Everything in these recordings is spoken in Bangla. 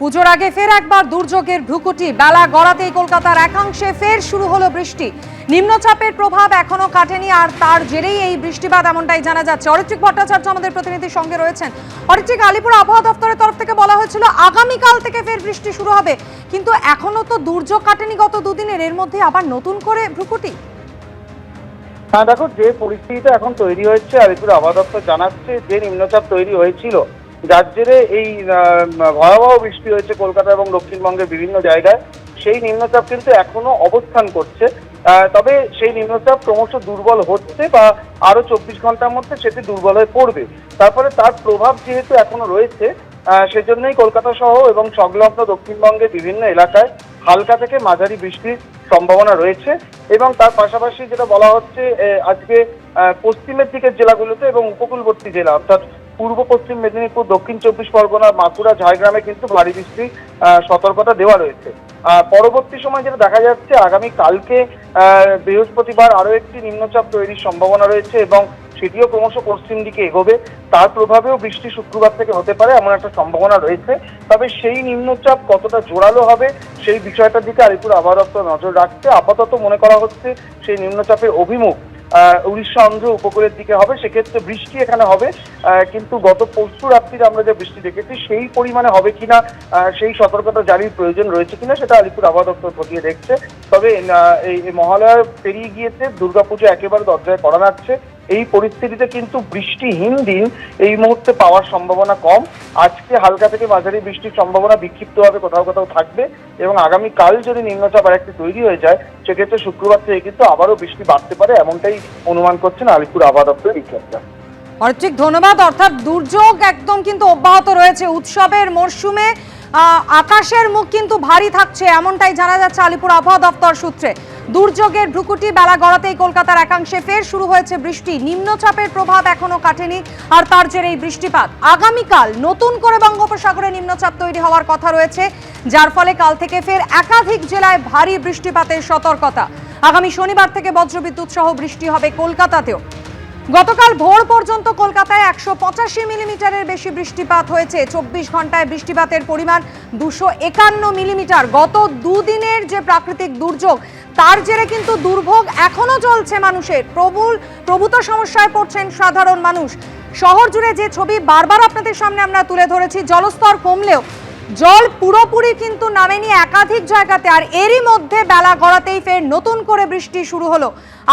পুজোর আগে ফের একবার দুর্যোগের ভ্রুকুটি। বেলা গড়াতেই কলকাতার একাংশে ফের শুরু হলো বৃষ্টি। নিম্নচাপের প্রভাব এখনও কাটেনি, আর তার জেরেই এই বৃষ্টিপাত এমনটাই জানা যাচ্ছে। অরিত্রিক ভট্টাচার্য আমাদের প্রতিনিধির সঙ্গে রয়েছেন। অরিত্রিক, আলিপুর আবহাওয়া দপ্তরের তরফ থেকে বলা হয়েছিল, আগামীকাল থেকে ফের বৃষ্টি শুরু হবে। কিন্তু এখনও তো দুর্যোগ কাটেনি গত দুদিনের। এর মধ্যে আবার নতুন করে ভ্রুকুটি। হ্যাঁ দেখো, যে পরিস্থিতিটা এখন তৈরি হয়েছে, আলিপুর আবহাওয়া দপ্তর জানাচ্ছে যে নিম্নচাপ তৈরি হয়েছিল যার জেরে এই ভয়াবহ বৃষ্টি হয়েছে কলকাতা এবং দক্ষিণবঙ্গের বিভিন্ন জায়গায়, সেই নিম্নচাপ কিন্তু এখনও অবস্থান করছে। তবে সেই নিম্নচাপ ক্রমশ দুর্বল হচ্ছে বা আরও চব্বিশ ঘণ্টার মধ্যে সেটি দুর্বল হয়ে পড়বে। তারপরে তার প্রভাব যেহেতু এখনও রয়েছে সেজন্যই কলকাতা সহ এবং সংলগ্ন দক্ষিণবঙ্গের বিভিন্ন এলাকায় হালকা থেকে মাঝারি বৃষ্টির সম্ভাবনা রয়েছে এবং তার পাশাপাশি যেটা বলা হচ্ছে আজকে পশ্চিমের দিকের জেলাগুলোতে এবং উপকূলবর্তী জেলা, অর্থাৎ পূর্ব পশ্চিম মেদিনীপুর, দক্ষিণ চব্বিশ পরগনা, বাঁকুড়া, ঝাড়গ্রামে কিন্তু ভারী বৃষ্টির সতর্কতা দেওয়া রয়েছে। পরবর্তী সময় যেটা দেখা যাচ্ছে, আগামী কালকে বৃহস্পতিবার আরও একটি নিম্নচাপ তৈরির সম্ভাবনা রয়েছে এবং সেটিও ক্রমশ পশ্চিম দিকে এগোবে। তার প্রভাবেও বৃষ্টি শুক্রবার থেকে হতে পারে এমন একটা সম্ভাবনা রয়েছে। তবে সেই নিম্নচাপ কতটা জোরালো হবে, সেই বিষয়টার দিকে আলিপুর আবহাওয়া দপ্তর নজর রাখছে আপাতত মনে করা হচ্ছে, সেই নিম্নচাপের অভিমুখ উড়িষ্যা অন্ধ্র উপকূলের দিকে হবে, সেক্ষেত্রে বৃষ্টি এখানে হবে। কিন্তু গত পরশু রাত্রিতে আমরা যে বৃষ্টি দেখেছি, সেই পরিমাণে হবে কিনা সেই সতর্কতা জারির প্রয়োজন রয়েছে কিনা, সেটা আলিপুর আবহাওয়া দপ্তর খতিয়ে দেখছে। তবে এই মহালয়া পেরিয়ে গিয়েছে, দুর্গাপুজো একেবারে দরজায় করা যাচ্ছে এই পরিস্থিতিতে কিন্তু বৃষ্টিহীন দিন এই মুহূর্তে পাওয়ার সম্ভাবনা কম। আজকে হালকা থেকে মাঝারি বৃষ্টির সম্ভাবনা বিক্ষিপ্তভাবে কোথাও কোথাও থাকবে এবং আগামী কাল যদি নিম্নচাপ আর একটি তৈরি হয়ে যায়, সেক্ষেত্রে শুক্রবার থেকে কিন্তু আবারও বৃষ্টি বাড়তে পারে এমনটাই অনুমান করছেন আলিপুর আবহাওয়া দপ্তরের বিজ্ঞানীরা। অরিত্রিক ধন্যবাদ। অর্থাৎ দুর্যোগ একদম কিন্তু অব্যাহত রয়েছে। উৎসবের মরশুমে আকাশের মুখ কিন্তু ভারী থাকছে, এমনটাই জানা যাচ্ছে আলিপুর আবহাওয়া দপ্তর সূত্রে। দুর্যোগের ভ্রুকুটি বেলা গড়াতেই কলকাতার একাংশে ফের শুরু হয়েছে বৃষ্টি। নিম্নচাপের প্রভাব এখনও কাটেনি, আর তার জেরে এই বৃষ্টিপাত। আগামীকাল নতুন করে বঙ্গোপসাগরে নিম্নচাপ তৈরি হওয়ার কথা রয়েছে, যার ফলে কাল থেকে ফের একাধিক জেলায় ভারী বৃষ্টিপাতের সতর্কতা। আগামী শনিবার থেকে বজ্রবিদ্যুৎ সহ বৃষ্টি হবে কলকাতাতেও। গতকাল ভোর পর্যন্ত কলকাতায় একশো পঁচাশি মিলিমিটারের বেশি বৃষ্টিপাত হয়েছে। চব্বিশ ঘন্টায় বৃষ্টিপাতের পরিমাণ দুশো একান্ন মিলিমিটার। গত দুদিনের যে প্রাকৃতিক দুর্যোগ, তার জেরে কিন্তু দুর্ভোগ এখনও চলছে মানুষের। প্রবল, প্রভূত সমস্যায় পড়ছেন সাধারণ মানুষ। শহর জুড়ে যে ছবি বারবার আপনাদের সামনে আমরা তুলে ধরেছি, জলস্তর কমলেও জল পুরোপুরি কিন্তু নামেনি একাধিক জায়গাতে, আর এরই মধ্যে বেলা গড়াতেই ফের নতুন করে বৃষ্টি শুরু হলো।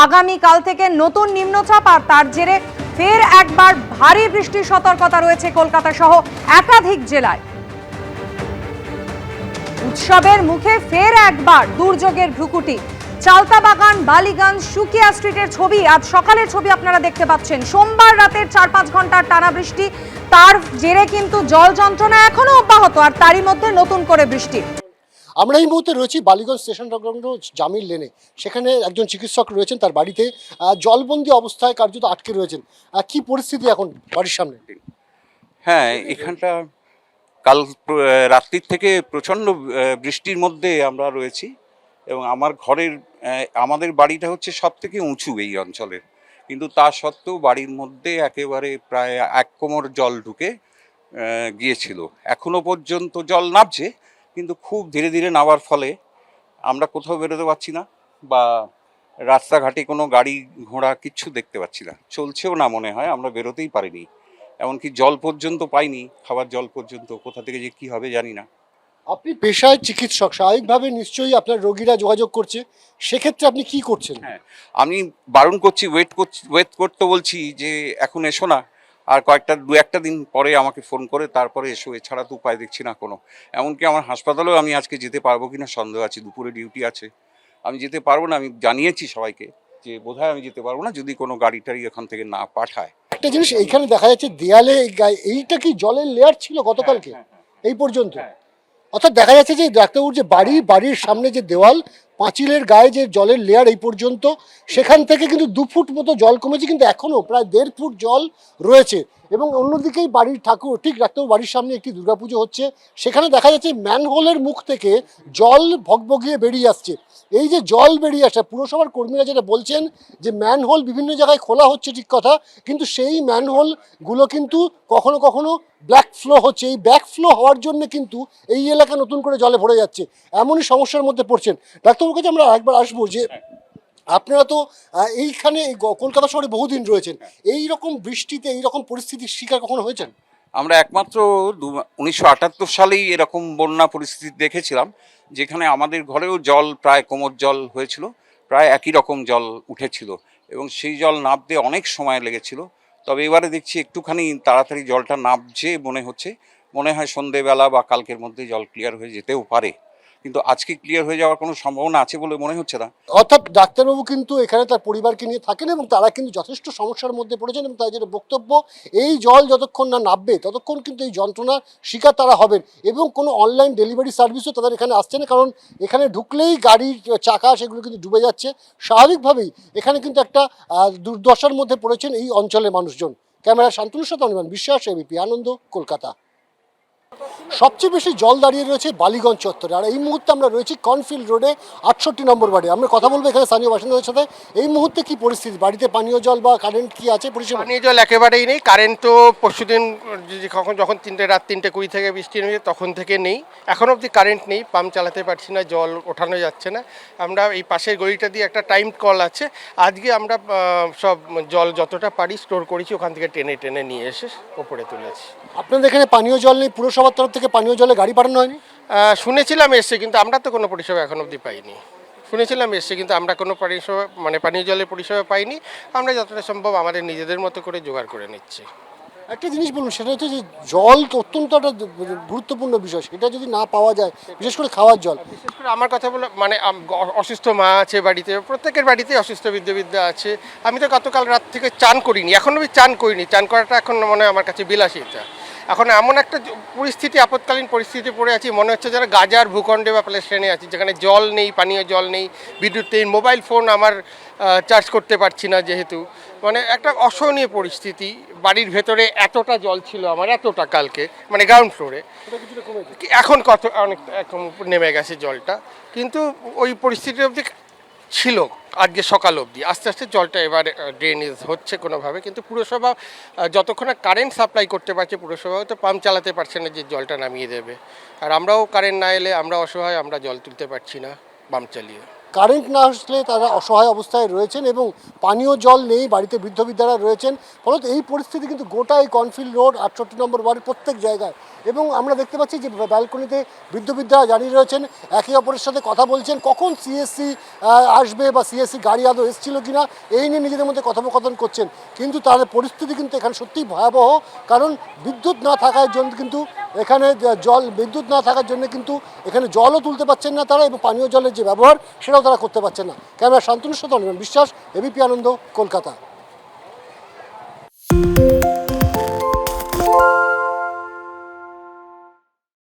আগামী কাল থেকে নতুন নিম্নচাপ, আর তার জেরে ফের একবার ভারী বৃষ্টির সতর্কতা রয়েছে কলকাতা সহ একাধিক জেলায়। উৎসবের মুখে ফের একবার দুর্যোগের ভ্রুকুটি। চালতা বাগান বালিগঞ্জ সুকিয়া স্ট্রিটের ছবি। আজ সকালের ছবি আপনারা দেখতে পাচ্ছেন। সোমবার রাতের চার পাঁচ ঘণ্টার টানা বৃষ্টি। তার জেরে কিন্তু জল যন্ত্রণা এখনও অব্যাহত আর তারই মধ্যে নতুন করে বৃষ্টি। আমরা এই মুহূর্তে রয়েছি বালিগঞ্জ স্টেশন সংলগ্ন জামিল লেনে। সেখানে একজন চিকিৎসক রয়েছেন তার বাড়িতে। জলবন্দি অবস্থায় কার্যত আটকে রয়েছেন। কি পরিস্থিতি এখন বাড়ির সামনে? হ্যাঁ এখানটা কাল রাত্রির থেকে প্রচণ্ড বৃষ্টির মধ্যে আমরা রয়েছি। এবং আমার ঘরের আমাদের বাড়িটা হচ্ছে সব থেকে উঁচু এই অঞ্চলের। কিন্তু তা সত্ত্বেও বাড়ির মধ্যে একেবারে প্রায় এক কোমর জল ঢুকে গিয়েছিল। এখনও পর্যন্ত জল নামছে, কিন্তু খুব ধীরে ধীরে নামার ফলে আমরা কোথাও বেরোতে পারছি না বা রাস্তাঘাটে কোনো গাড়ি ঘোড়া কিচ্ছু দেখতে পাচ্ছি না। চলছেও না মনে হয়, আমরা বেরোতেই পারিনি। এমনকি জল পর্যন্ত পাইনি, খাবার জল পর্যন্ত, কোথা থেকে যে কি হবে জানি না। আপনি পেশায় চিকিৎসক স্বাভাবিকভাবে নিশ্চয়ই আপনার রোগীরা যোগাযোগ করছে। সেক্ষেত্রে আপনি কি করছেন? হ্যাঁ আমি বারণ করছি ওয়েট করছি ওয়েট করতে বলছি যে এখন এসো না। আর কয়েকটা দু একটা দিন পরে আমাকে ফোন করে তারপরে এসো এছাড়া তো উপায় দেখছি না কোনো। এমনকি আমার হাসপাতালেও আমি আজকে যেতে পারব কিনা সন্দেহ আছে দুপুরে ডিউটি আছে। আমি যেতে পারব না আমি জানিয়েছি সবাইকে যে বোধহয় আমি যেতে পারব না যদি কোনো গাড়ি টাড়ি এখান থেকে না পাঠায়। একটা জিনিস এইখানে দেখা যাচ্ছে দেয়ালে এই গায়ে- এইটা কি জলের লেয়ার ছিল গতকালকে? এই পর্যন্ত? হ্যাঁ। অর্থাৎ দেখা যাচ্ছে যে ডাক্তারবাবুর যে বাড়ি, বাড়ির সামনে যে দেওয়াল, পাঁচিলের গায়ে যে জলের লেয়ার এই পর্যন্ত, সেখান থেকে কিন্তু দু ফুট মতো জল কমেছে, কিন্তু এখনও প্রায় দেড় ফুট জল রয়েছে। এবং অন্যদিকেই বাড়ির ঠাকুর, ঠিক ডাক্তারবাবু বাড়ির সামনে একটি দুর্গাপুজো হচ্ছে, সেখানে দেখা যাচ্ছে ম্যানহোলের মুখ থেকে জল ভগভগিয়ে বেরিয়ে আসছে। এই যে জল বেরিয়ে আসে পুরসভার কর্মীরা যেটা বলছেন যে ম্যানহোল বিভিন্ন জায়গায় খোলা হচ্ছে ঠিক কথা কিন্তু সেই ম্যানহোলগুলো কিন্তু কখনো কখনো ব্ল্যাক ফ্লো হচ্ছে। এই ব্যাক ফ্লো হওয়ার জন্য কিন্তু এই এলাকা নতুন করে জলে ভরে যাচ্ছে এমনই সমস্যার মধ্যে পড়ছেন। ডাক্তারবাবুর কাছে আমরা একবার আসব যে আপনারা তো এইখানে কলকাতা শহরে বহুদিন রয়েছেন এই রকম বৃষ্টিতে এই রকম পরিস্থিতির শিকার কখনো হয়েছেন? আমরা একমাত্র উনিশশো আটাত্তর সালেই এরকম বন্যা পরিস্থিতি দেখেছিলাম, যেখানে আমাদের ঘরেও জল প্রায় কোমর জল হয়েছিল, প্রায় একই রকম জল উঠেছিল এবং সেই জল নামতে অনেক সময় লেগেছিল। তবে এবারে দেখছি একটুখানি তাড়াতাড়ি জলটা নামছে মনে হচ্ছে, মনে হয় সন্ধেবেলা বা কালকের মধ্যে জল ক্লিয়ার হয়ে যেতেও পারে। কিন্তু আজকে ক্লিয়ার হয়ে যাওয়ার কোনো সম্ভাবনা আছে বলে মনে হচ্ছে না। অর্থাৎ ডাক্তারবাবু কিন্তু এখানে তার পরিবারকে নিয়ে থাকেন এবং তারা কিন্তু যথেষ্ট সমস্যার মধ্যে পড়েছেন এবং তাদের বক্তব্য এই জল যতক্ষণ না নামবে, ততক্ষণ কিন্তু এই যন্ত্রণার শিকার তারা হবেন এবং কোনো অনলাইন ডেলিভারি সার্ভিসও তাদের এখানে আসছে না। কারণ এখানে ঢুকলেই গাড়ির চাকা সেগুলো কিন্তু ডুবে যাচ্ছে। স্বাভাবিকভাবেই এখানে কিন্তু একটা দুর্দশার মধ্যে পড়েছেন এই অঞ্চলের মানুষজন। ক্যামেরা শান্তনুর সাথে অনির্বাণ বিশ্বাস, এবিপি, আনন্দ, কলকাতা। সবচেয়ে বেশি জল দাঁড়িয়ে রয়েছে বালিগঞ্জ চত্বরে। আর এই মুহূর্তে আমরা রয়েছি কনফিল্ড রোডে আটষট্টি নম্বর বাড়ি। আমরা কথা বলব এখানে স্থানীয় বাসিন্দাদের সাথে। এই মুহূর্তে কি পরিস্থিতি? বাড়িতে পানীয় জল বা কারেন্ট কি আছে? পরিষেবা? পানীয় জল একেবারেই নেই। কারেন্ট তো পরশুদিন কখন যখন তিনটে রাত তিনটে কুড়ি থেকে বৃষ্টি নেমে তখন থেকে নেই। এখনও অবধি কারেন্ট নেই। পাম্প চালাতে পারছি না জল ওঠানো যাচ্ছে না। আমরা এই পাশের গলিটা দিয়ে একটা টাইম কল আছে। আজকে আমরা সব জল যতটা পারি স্টোর করেছি ওখান থেকে টেনে টেনে নিয়ে এসে ওপরে তুলেছি। আপনাদের এখানে পানীয় জল নেই পুরসভার তরফ থেকে পানীয় জলে গাড়ি পাঠানো হয়নি? শুনেছিলাম এসছে কিন্তু আমরা তো কোনো পরিষেবা এখন অবধি পাইনি। শুনেছিলাম এসছে কিন্তু আমরা কোনো পরিষেবা মানে পানীয় জলের পরিষেবা পাইনি। আমরা যতটা সম্ভব আমাদের নিজেদের মতো করে জোগাড় করে নিচ্ছি। একটা জিনিস বলুন সেটা হচ্ছে যে জল তো অত্যন্ত একটা গুরুত্বপূর্ণ বিষয় সেটা যদি না পাওয়া যায় বিশেষ করে খাওয়ার জল। বিশেষ করে আমার কথা বলো মানে অসুস্থ মা আছে বাড়িতে প্রত্যেকের বাড়িতেই অসুস্থ বৃদ্ধ বিদ্যা আছে। আমি তো গতকাল রাত থেকে চান করিনি এখন আমি চান করিনি। চান করাটা এখন মনে হয় আমার কাছে বিলাসিতা। এখন এমন একটা পরিস্থিতি আপৎকালীন পরিস্থিতি পড়ে আছি মনে হচ্ছে যারা গাজার ভূখণ্ডে বা প্লেস্টেনে আছি যেখানে জল নেই পানীয় জল নেই বিদ্যুৎ নেই মোবাইল ফোন আমার চার্জ করতে পারছি না যেহেতু। মানে একটা অসহনীয় পরিস্থিতি বাড়ির ভেতরে এতটা জল ছিল আমার এতটা কালকে মানে গ্রাউন্ড ফ্লোরে এখন কত অনেক এখন নেমে গেছে জলটা। কিন্তু ওই পরিস্থিতি অবধি ছিল। আজকে সকাল অবধি। আস্তে আস্তে জলটা এবার ড্রেনেজ হচ্ছে কোনোভাবে, কিন্তু পুরসভা যতক্ষণ কারেন্ট সাপ্লাই করতে পারছে, পুরসভাও তো পাম্প চালাতে পারছে না যে জলটা নামিয়ে দেবে। আর আমরাও কারেন্ট না এলে, আমরা অসহায়, আমরা জল তুলতে পারছি না পাম্প চালিয়ে। কারেন্ট না আসলে তারা অসহায় অবস্থায় রয়েছেন এবং পানীয় জল নেই, বাড়িতে বৃদ্ধ বিদ্যারা রয়েছেন। ফলত এই পরিস্থিতি কিন্তু গোটা এই কনফিল্ড রোড, আটষট্টি নম্বর ওয়ার্ডের প্রত্যেক জায়গায়। এবং আমরা দেখতে পাচ্ছি যে ব্যালকনিতে বৃদ্ধ বিদ্যারা দাঁড়িয়ে রয়েছেন, একে অপরের সাথে কথা বলছেন, কখন সিএসসি আসবে বা সিএসসি গাড়ি আদৌ এসেছিল কিনা, এই নিয়ে নিজেদের মধ্যে কথোপকথন করছেন। কিন্তু তাদের পরিস্থিতি কিন্তু এখানে সত্যিই ভয়াবহ, কারণ বিদ্যুৎ না থাকার জন্য কিন্তু এখানে জল, বিদ্যুৎ না থাকার জন্য কিন্তু এখানে জলও তুলতে পারছেন না তারা এবং পানীয় জলের যে ব্যবহার সেটাও তারা করতে পারছেন না। ক্যামেরা শান্তনু সতন বিশ্বাস, এবিপি আনন্দ, কলকাতা।